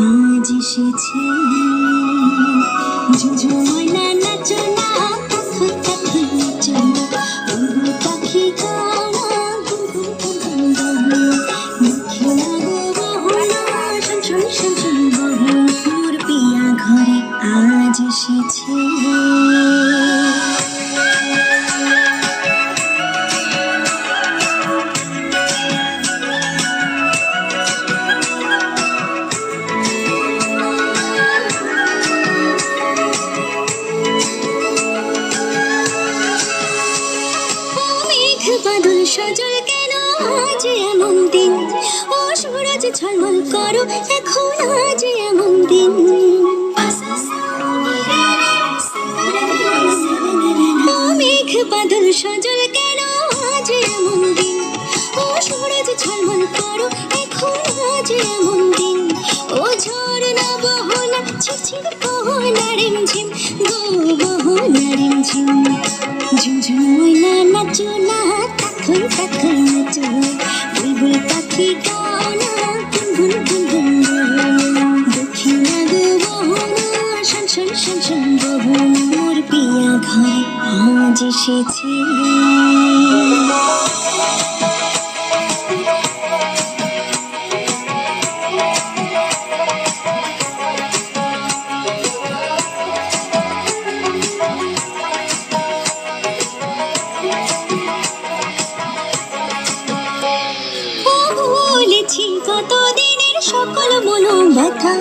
আজ এসেছে। যুজময়না নাচনা আজ এসেছে সজল কেন আজ এমন দিন? ও সূরজ ঝলমল করো, এখন আজ এমন দিন। মেঘ বাদল সজল কেন আজ এমন দিন? ও ঝলমল করো, এখন আজ এমন দিন। ও না বহনা ঝিরঝির বহনা রিমঝিম গো বহনা রিমঝিম নাচো না তাথই তাথই নাচো, বুলবুল পাখি গাও না গুনগুন গুনগুন দক্ষিণা গো বহনা, শন শন শন শন বহনা, মোর পিয়া ঘরে আজ এসেছে। বলেছি কত দিনের সকল মনো ব্যথা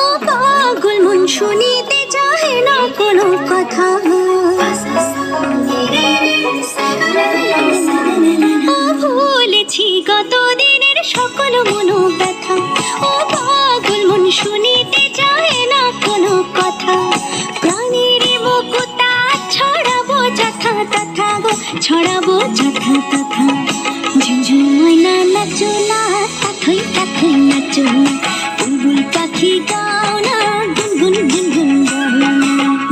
ও পাগল মন শুনিতে চাহে না কোনো কথা। ও বলেছি দিনের সকল মনো ব্যথা ও পাগল মন শুনিতে চাহে না কোনো কথা। প্রাণীর মুকুতা ছড়াবো যথা তথা ছড়াবো যথা তথা ঝুমঝুম ময়না নাচো না কাঠই কাঠই নাচো না বুলবুল পাখি গাও না গুনগুন গুনগুন গাও না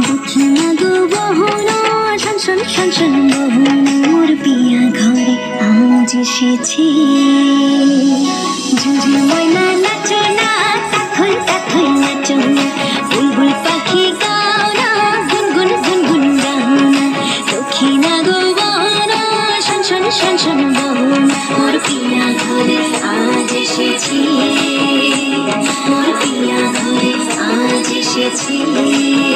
দক্ষিণা গো বহনা শন শন শন শন বহনা মোর পিয়া ঘরে আজ এসেছে ঝুমঝুম you.